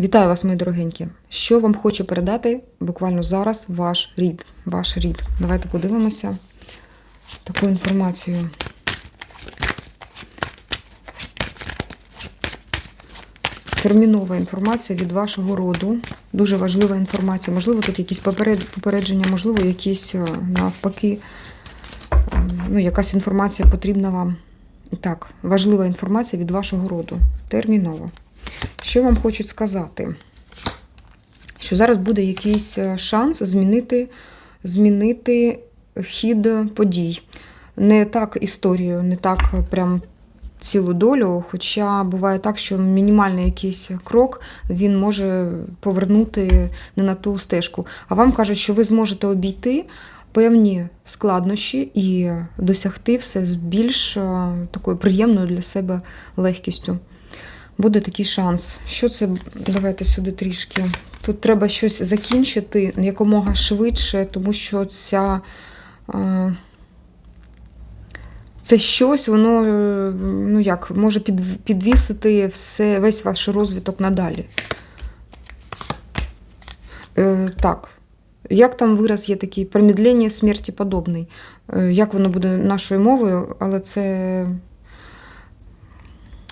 Вітаю вас, мої дорогенькі. Що вам хоче передати буквально зараз ваш рід? Ваш рід. Давайте подивимося таку інформацію. Термінова інформація від вашого роду. Дуже важлива інформація. Можливо, тут якісь попередження, можливо, якісь е, навпаки, е, ну, якась інформація потрібна вам. Так, важлива інформація від вашого роду. Терміново. Що вам хочуть сказати? Що зараз буде якийсь е, шанс змінити, змінити хід подій. Не так історію, не так е, прям цілу долю. Хоча буває так, що мінімальний якийсь крок він може повернути не на ту стежку. А вам кажуть, що ви зможете обійти певні складнощі і досягти все з більш е, такою приємною для себе легкістю. Буде такий шанс. Що це? Давайте сюди трішки. Тут треба щось закінчити якомога швидше, тому що ця. е, Це щось, воно е, ну як, може підвісити все, весь ваш розвиток надалі. Е, так. Як там вираз є такий промідлення смерті подобний? Як воно буде нашою мовою, але це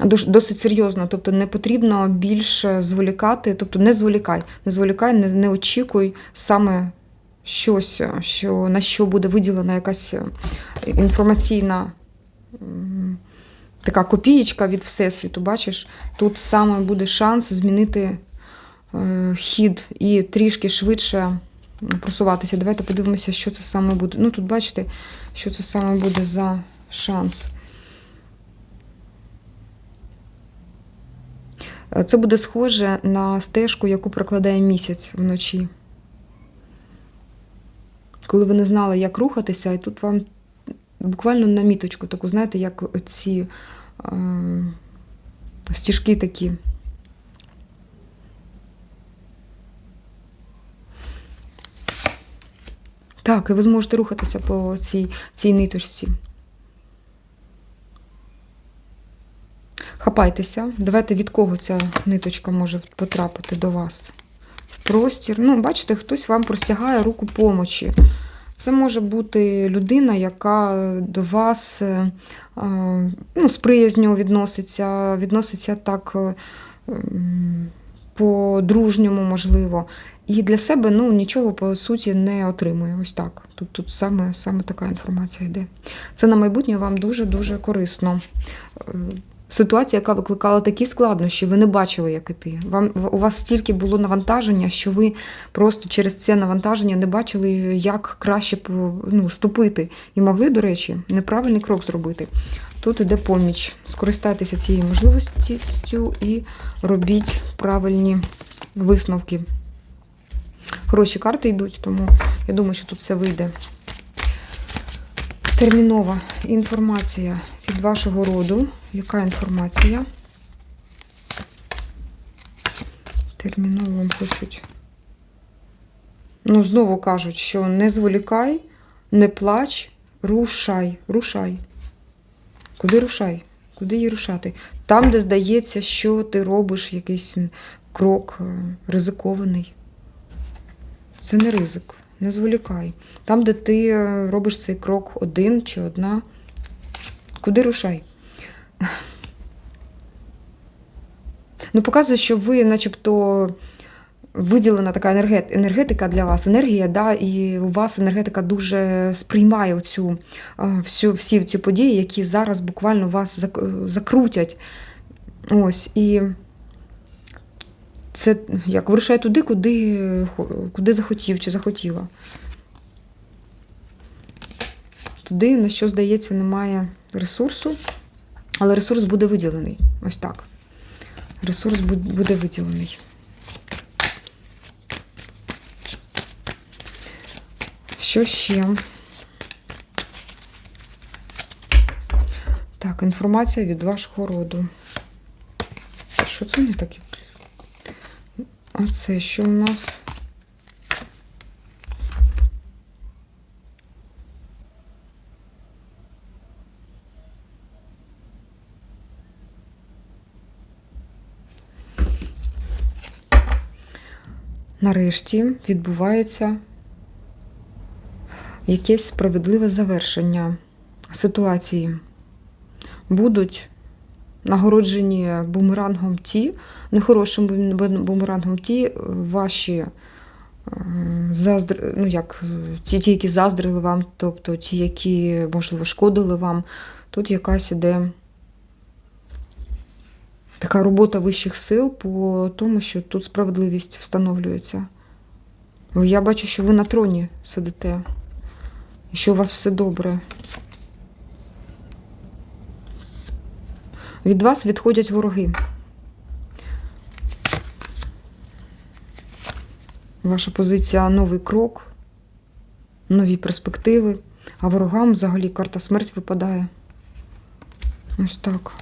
досить серйозно, тобто не потрібно більше зволікати, тобто не зволікай, не зволікай, не, не очікуй саме щось, що, на що буде виділена якась е, інформаційна така копієчка від Всесвіту. Бачиш, тут саме буде шанс змінити е, хід і трішки швидше просуватися. Давайте подивимося, що це саме буде. Ну тут бачите, що це саме буде за шанс. Це буде схоже на стежку, яку прокладає місяць вночі. Коли ви не знали, як рухатися, і тут вам буквально на міточку, таку, знаєте, як ці е, стіжки такі. Так, і ви зможете рухатися по цій, цій ниточці. Хапайтеся. Давайте від кого ця ниточка може потрапити до вас. В простір. Ну, бачите, хтось вам простягає руку помочі. Це може бути людина, яка до вас е, е, ну, з приязню відноситься, відноситься так е, по-дружньому, можливо. І для себе ну, нічого по суті не отримує. Ось так. Тут, тут саме, саме така інформація йде. Це на майбутнє вам дуже-дуже корисно. Ситуація, яка викликала такі складнощі, ви не бачили, як іти. Вам у вас стільки було навантаження, що ви просто через це навантаження не бачили, як краще ну, ступити. І могли, до речі, неправильний крок зробити. Тут іде поміч. Скористайтеся цією можливістю і робіть правильні висновки. Хороші карти йдуть, тому я думаю, що тут все вийде. Термінова інформація від вашого роду. Яка інформація? Терміново вам хочуть. Ну, знову кажуть, що не зволікай, не плач, рушай, рушай. Куди рушай? Куди їй рушати? Там, де здається, що ти робиш якийсь крок е, ризикований. Це не ризик, не зволікай. Там, де ти е, робиш цей крок один чи одна, куди рушай? Ну, показує, що ви, начебто, виділена така енергетика для вас, енергія, да, і у вас енергетика дуже сприймає оцю, всю, всі ці події, які зараз буквально вас закрутять. Ось, і це як вирушає туди, куди, куди захотів чи захотіла. Туди, на що, здається, немає ресурсу, але ресурс буде виділений. Ось так. Ресурс буде виділений. Що ще? Так, інформація від вашого роду. Що це не таке? А це що у нас? Нарешті відбувається якесь справедливе завершення ситуації. Будуть нагороджені бумерангом ті, нехорошим бумерангом ті е, ваші е, заздр... ну, як, ті, ті, які заздрили вам, тобто ті, які, можливо, шкодили вам. Тут якась іде така робота вищих сил по тому, що тут справедливість встановлюється. Я бачу, що ви на троні сидите, що у вас все добре. Від вас відходять вороги. Ваша позиція новий крок, нові перспективи, а ворогам взагалі карта смерть випадає. Ось так.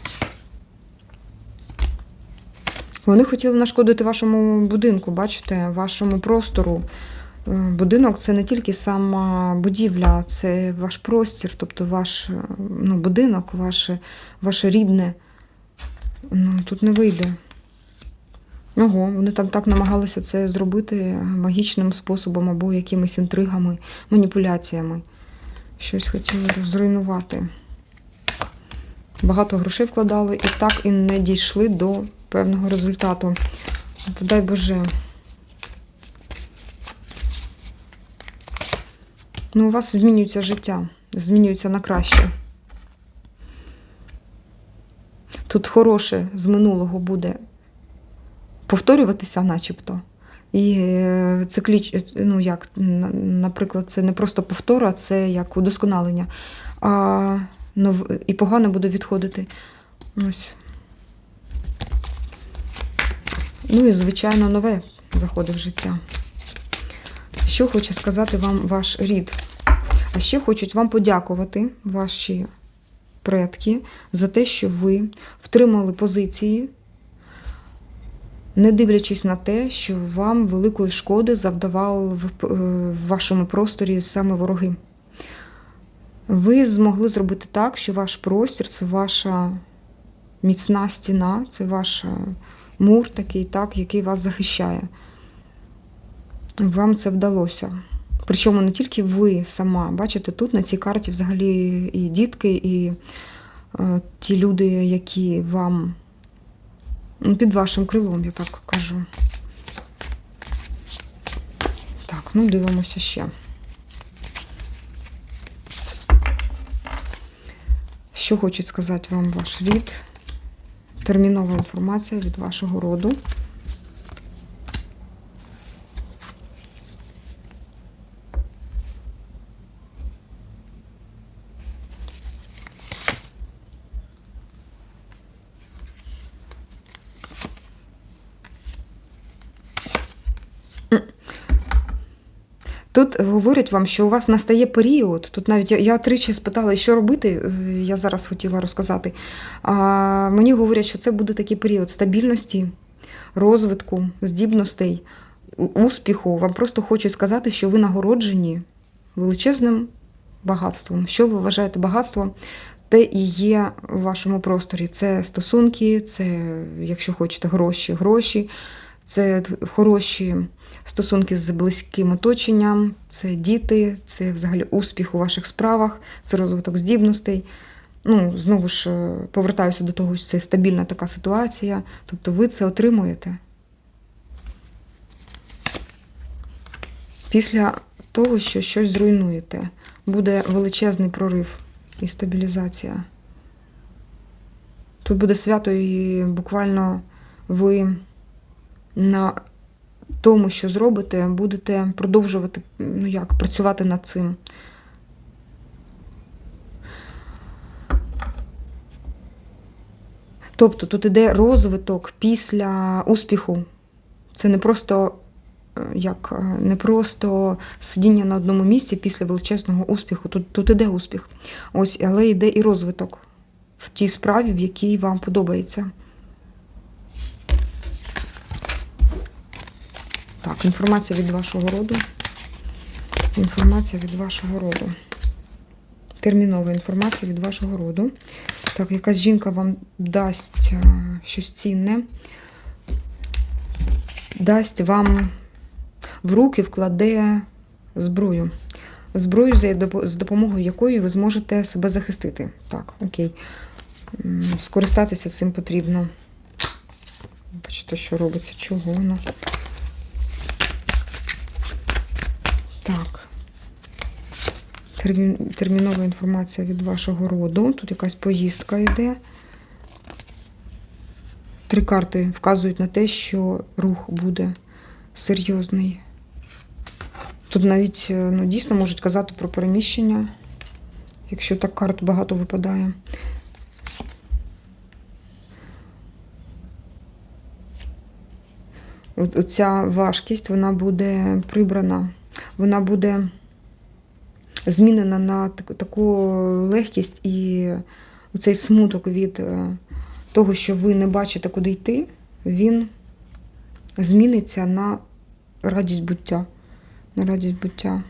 Вони хотіли нашкодити вашому будинку, бачите, вашому простору. Е, Будинок це не тільки сама будівля, це ваш простір, тобто ваш е, ну, будинок, ваше, ваше рідне. Ну, тут не вийде. Ого, вони там так намагалися це зробити магічним способом або якимись інтригами, маніпуляціями. Щось хотіли зруйнувати. Багато грошей вкладали і так і не дійшли до певного результату. То дай Боже. Ну, у вас змінюється життя, змінюється на краще. Тут хороше з минулого буде повторюватися, начебто. І е, цикліч, ну як, наприклад, це не просто повтора, це як удосконалення. А і погано буде відходити. Ось. Ну і, звичайно, нове заходить в життя. Що хоче сказати вам ваш рід? А ще хочуть вам подякувати, ваші предки, за те, що ви втримали позиції, не дивлячись на те, що вам великої шкоди завдавали в, е, в вашому просторі саме вороги. Ви змогли зробити так, що ваш простір це ваша міцна стіна, це ваш е, мур такий, так, який вас захищає. Вам це вдалося. Причому не тільки ви сама. Бачите, тут на цій карті взагалі і дітки, і е, ті люди, які вам ну, під вашим крилом, я так кажу. Так, ну дивимося ще. Що хоче сказати вам ваш рід? Термінова інформація від вашого роду. Тут говорять вам, що у вас настає період. Тут навіть я, я тричі спитала, що робити. е, Я зараз хотіла розказати. А, мені говорять, що це буде такий період стабільності, розвитку, здібностей, успіху. Вам просто хочу сказати, що ви нагороджені величезним багатством. Що ви вважаєте багатством? Те і є в вашому просторі. Це стосунки, це, якщо хочете, гроші, гроші, це хороші стосунки з близьким оточенням, це діти, це взагалі успіх у ваших справах, це розвиток здібностей. Ну, знову ж е, повертаюся до того, що це стабільна така ситуація. Тобто ви це отримуєте. Після того, що щось зруйнуєте, буде величезний прорив і стабілізація. Тут буде свято, і буквально ви на тому, що зробите, будете продовжувати ну як, працювати над цим. Тобто тут іде розвиток після успіху. Це не просто е, як е, не просто сидіння на одному місці після величезного успіху. Тут, тут іде успіх. Ось, але йде і розвиток в тій справі, в якій вам подобається. Так, інформація від вашого роду. Інформація від вашого роду. Термінова інформація від вашого роду. Так, якась жінка вам дасть е, щось цінне. Дасть вам в руки вкладе зброю. Зброю, з допомогою якої ви зможете себе захистити. Так, окей. Скористатися цим потрібно. Бачите, що робиться, чого воно. Так. Термінова інформація від вашого роду. Тут якась поїздка йде. Три карти вказують на те, що рух буде серйозний. Тут навіть е, ну, дійсно можуть казати про переміщення, якщо так карт багато випадає. Оця важкість вона буде прибрана, вона буде змінена на таку, легкість і цей смуток від е, того, що ви не бачите, куди йти, він зміниться на радість буття. На радість буття.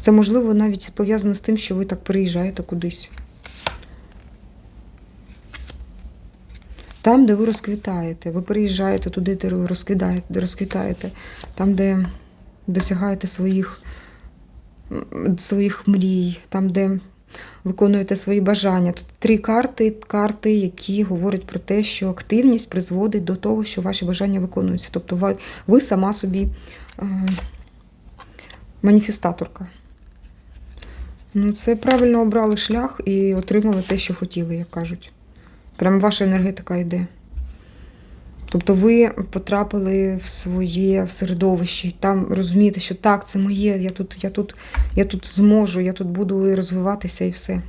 Це можливо навіть пов'язано з тим, що ви так переїжджаєте кудись. Там, де ви розквітаєте, ви переїжджаєте туди, де ви розквітаєте, там, де досягаєте своїх, своїх мрій, там, де виконуєте свої бажання. Тут три карти, карти, які говорять про те, що активність призводить до того, що ваші бажання виконуються. Тобто ви, ви сама собі е, маніфестаторка. Ну, це правильно обрали шлях і отримали те, що хотіли, як кажуть. Прям ваша енергетика йде. Тобто ви потрапили в своє в середовище, і там розумієте, що так, це моє, я тут, я тут, я тут зможу, я тут буду розвиватися і все.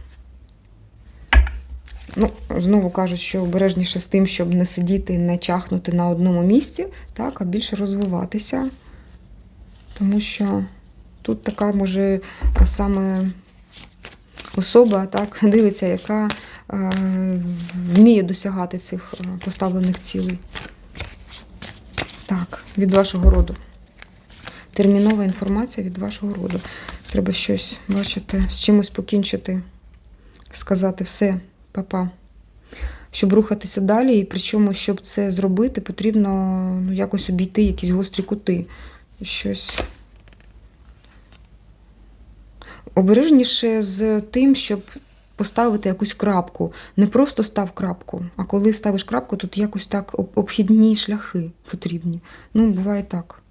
Ну, знову кажуть, що обережніше з тим, щоб не сидіти, не чахнути на одному місці, так, а більше розвиватися. Тому що тут така може саме особа так, дивиться, яка вміє досягати цих е, поставлених цілей. Так, від вашого роду. Термінова інформація від вашого роду. Треба щось, бачите, з чимось покінчити, сказати все, папа. Щоб рухатися далі, і причому, щоб це зробити, потрібно ну, якось обійти якісь гострі кути. Щось обережніше з тим, щоб поставити якусь крапку. Не просто став крапку, а коли ставиш крапку, тут якось так обхідні шляхи потрібні. Ну, буває так.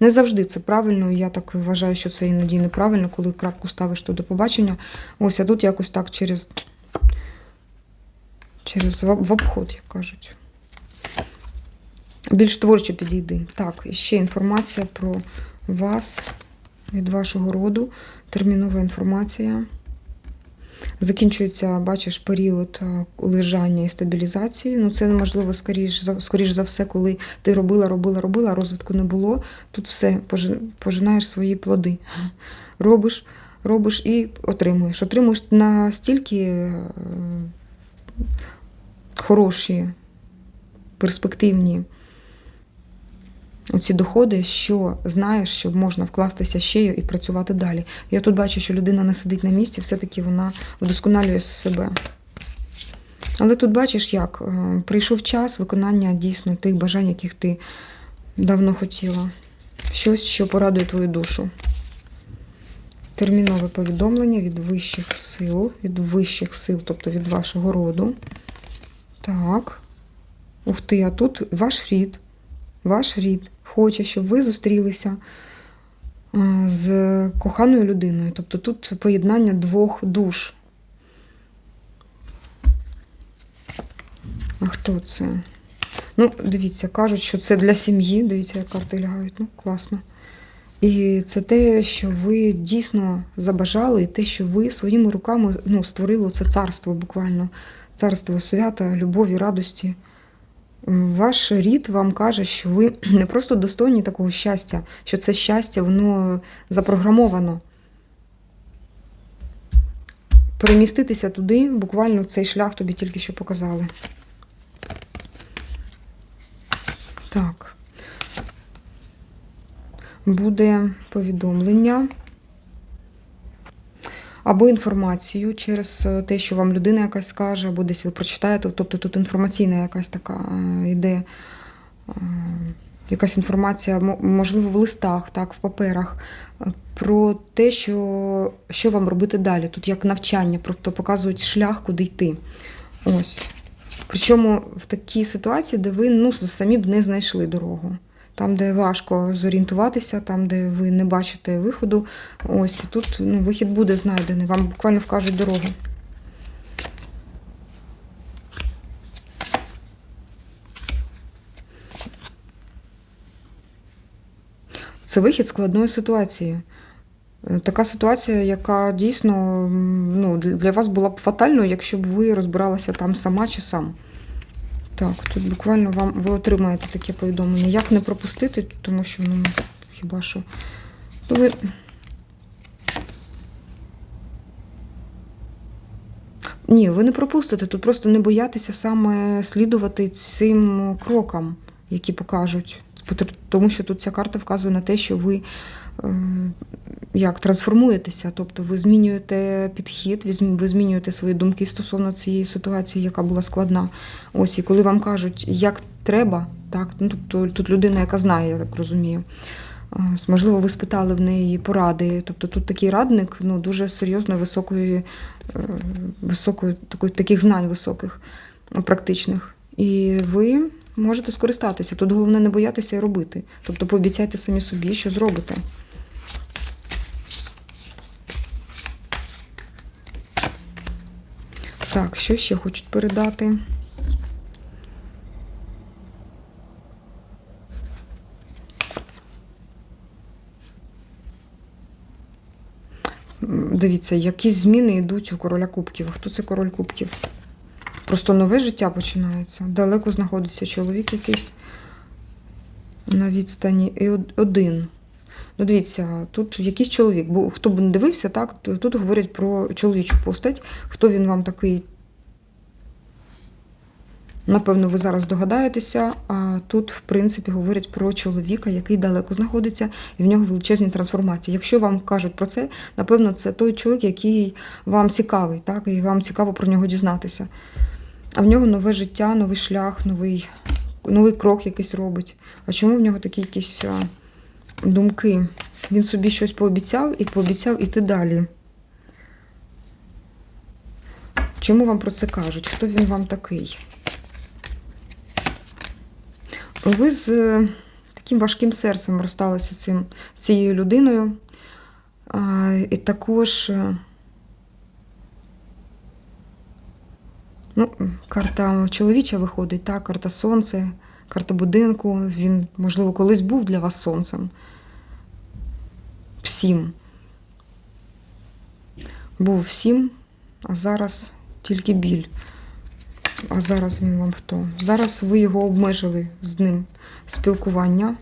Не завжди це правильно, я так вважаю, що це іноді неправильно, коли крапку ставиш то до побачення. Ось, а тут якось так через, через в обход, як кажуть. Більш творчо підійди. Так, ще інформація про вас від вашого роду. Термінова інформація. Закінчується, бачиш, період е, лежання і стабілізації. Ну, це можливо, скоріш за, скоріш за все, коли ти робила, робила, робила, розвитку не було. Тут все, пожинаєш свої плоди. Робиш, робиш і отримуєш. Отримуєш настільки е, хороші, перспективні оці доходи, що знаєш, що можна вкластися ще і працювати далі. Я тут бачу, що людина не сидить на місці, все-таки вона вдосконалює себе. Але тут бачиш, як е, прийшов час виконання дійсно тих бажань, яких ти давно хотіла. Щось, що порадує твою душу. Термінове повідомлення від вищих сил, від вищих сил, тобто від вашого роду. Так. Ух ти, а тут ваш рід. Ваш рід хоче, щоб ви зустрілися з коханою людиною. Тобто тут поєднання двох душ. А хто це? Ну, дивіться, кажуть, що це для сім'ї. Дивіться, як карти лягають. Ну, класно. І це те, що ви дійсно забажали, і те, що ви своїми руками ну, створили це царство буквально. Царство свята, любові, радості. Ваш рід вам каже, що ви не просто достойні такого щастя, що це щастя, воно запрограмовано. Переміститися туди, буквально цей шлях тобі тільки що показали. Так. Буде повідомлення або інформацію через е, те, що вам людина якась скаже, або десь ви прочитаєте. Тобто тут інформаційна якась така е, йде е, якась інформація, можливо, в листах, так, в паперах, про те, що, що вам робити далі. Тут як навчання, тобто показують шлях, куди йти. Ось. Причому в такій ситуації, де ви ну, самі б не знайшли дорогу. Там, де важко зорієнтуватися, там, де ви не бачите виходу, ось тут ну, вихід буде знайдений. Вам буквально вкажуть дорогу. Це вихід складної ситуації. Е, Така ситуація, яка дійсно ну, для вас була б фатальною, якщо б ви розбиралися там сама чи сам. Так, тут буквально вам ви отримаєте таке повідомлення. Як не пропустити, тому що ну, хіба що. Ну, ви... Ні, ви не пропустите, тут просто не боятися саме слідувати цим крокам, які покажуть. Тому що тут ця карта вказує на те, що ви як трансформуєтеся, тобто ви змінюєте підхід, ви змінюєте свої думки стосовно цієї ситуації, яка була складна. Ось, і коли вам кажуть, як треба, так, ну, тобто тут людина, яка знає, я так розумію. Можливо, ви спитали в неї поради. Тобто тут такий радник ну, дуже серйозно високої, е, високої такої, таких знань високих, е, практичних. І ви можете скористатися. Тут головне не боятися і робити. Тобто пообіцяйте самі собі, що зробите. Так, що ще хочуть передати? Дивіться, якісь зміни йдуть у короля кубків. Хто це король кубків? Просто нове життя починається. Далеко знаходиться чоловік якийсь на відстані і один. Ну, дивіться, тут якийсь чоловік. Бо хто б не дивився, так, тут говорять про чоловічу постать. Хто він вам такий? Напевно, ви зараз догадаєтеся, а тут, в принципі, говорять про чоловіка, який далеко знаходиться, і в нього величезні трансформації. Якщо вам кажуть про це, напевно, це той чоловік, який вам цікавий, так, і вам цікаво про нього дізнатися. А в нього нове життя, новий шлях, новий, новий крок якийсь робить. А чому в нього такі якісь думки? Він собі щось пообіцяв і пообіцяв іти далі. Чому вам про це кажуть? Хто він вам такий? Ви з е, таким важким серцем розсталися цим, з цією людиною. І також е, ну, карта чоловіча виходить, так, карта сонце, карта будинку. Він, можливо, колись був для вас сонцем. Всім. Був всім, а зараз тільки біль. А зараз він вам хто? Зараз ви його обмежили з ним спілкування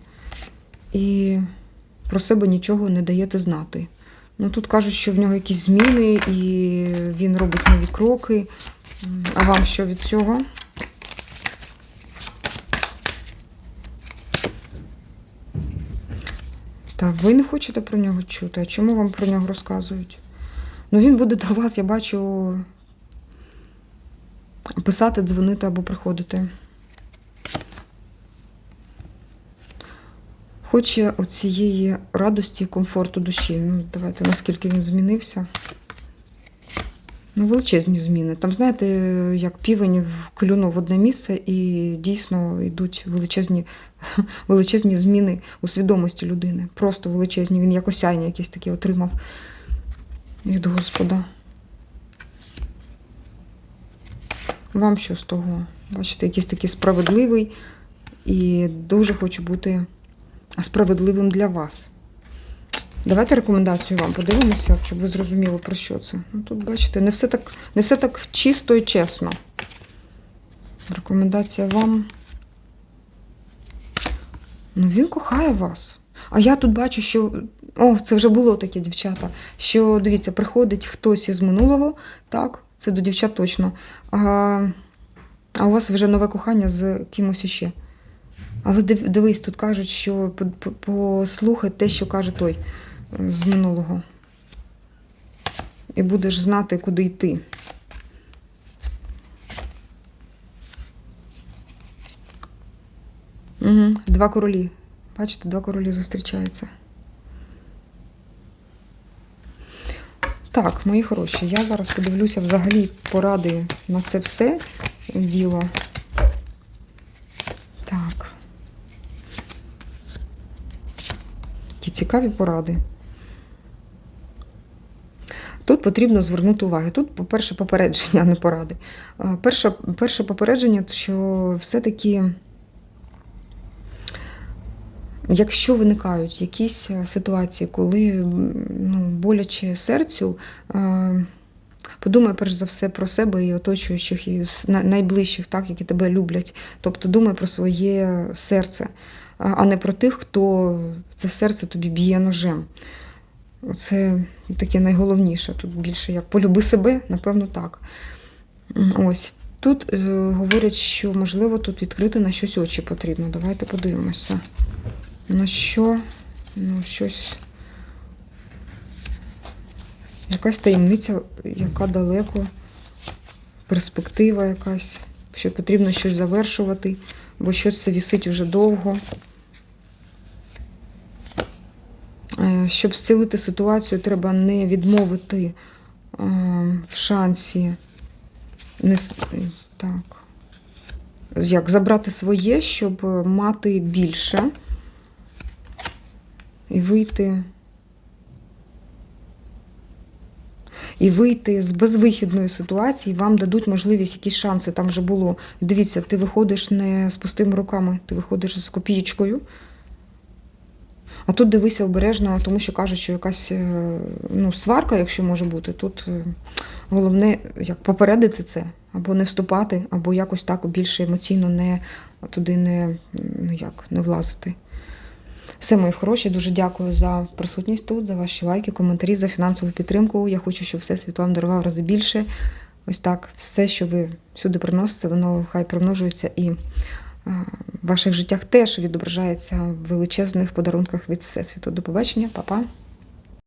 і про себе нічого не даєте знати. Ну тут кажуть, що в нього якісь зміни, і він робить нові кроки. А вам що від цього? Та ви не хочете про нього чути. А чому вам про нього розказують? Ну він буде до вас, я бачу, писати, дзвонити або приходити. Хоче оцієї радості і комфорту душі. Ну, давайте, наскільки він змінився. Ну, величезні зміни. Там, знаєте, як півень клюнув в одне місце, і дійсно йдуть величезні, величезні зміни у свідомості людини. Просто величезні. Він як осяяння якесь таке отримав від Господа. Вам що з того? Бачите, якийсь такий справедливий і дуже хочу бути справедливим для вас. Давайте рекомендацію вам подивимося, щоб ви зрозуміли, про що це. Ну, тут, бачите, не все так, не все так чисто і чесно. Рекомендація вам. Ну, він кохає вас. А я тут бачу, що. О, це вже було таке, дівчата. Що, дивіться, приходить хтось із минулого, так, це до дівчат точно. А, а у вас вже нове кохання з кимось іще. Але дивись, тут кажуть, що по- по- послухай те, що каже той з минулого. І будеш знати, куди йти. Угу. Два королі Бачите, два королі зустрічаються. Так, мої хороші, я зараз подивлюся взагалі поради на це все діло. Так. Які цікаві поради. Тут потрібно звернути увагу. Тут, по-перше, попередження, а не поради. Е, Перше, перше попередження, що все-таки, якщо виникають якісь е, ситуації, коли ну, боляче серцю, е, подумай перш за все про себе і оточуючих, і найближчих, так, які тебе люблять. Тобто думай про своє серце, а не про тих, хто це серце тобі б'є ножем. Це таке найголовніше. Тут більше як полюби себе, напевно, так. Ось. Тут е, говорять, що можливо тут відкрити на щось очі потрібно. Давайте подивимося. На що? Ну, щось. Якась таємниця, яка далеко, перспектива якась, що потрібно щось завершувати, бо щось це вісить вже довго. Е, Щоб зцілити ситуацію, треба не відмовити е, в шансі. Не, так. Як забрати своє, щоб е, мати більше і вийти. І вийти з безвихідної ситуації, вам дадуть можливість якісь шанси. Там вже було. Дивіться, ти виходиш не з пустими руками, ти виходиш з копієчкою. А тут дивися обережно, тому що кажуть, що якась е, ну, сварка, якщо може бути, тут е, головне як попередити це, або не вступати, або якось так більше емоційно не туди не, ну, як, не влазити. Все, мої хороші, дуже дякую за присутність тут, за ваші лайки, коментарі, за фінансову підтримку. Я хочу, щоб Всесвіт вам дарував рази більше. Ось так, все, що ви сюди приносите, воно хай примножується і в ваших життях теж відображається в величезних подарунках від Всесвіту. До побачення, па-па!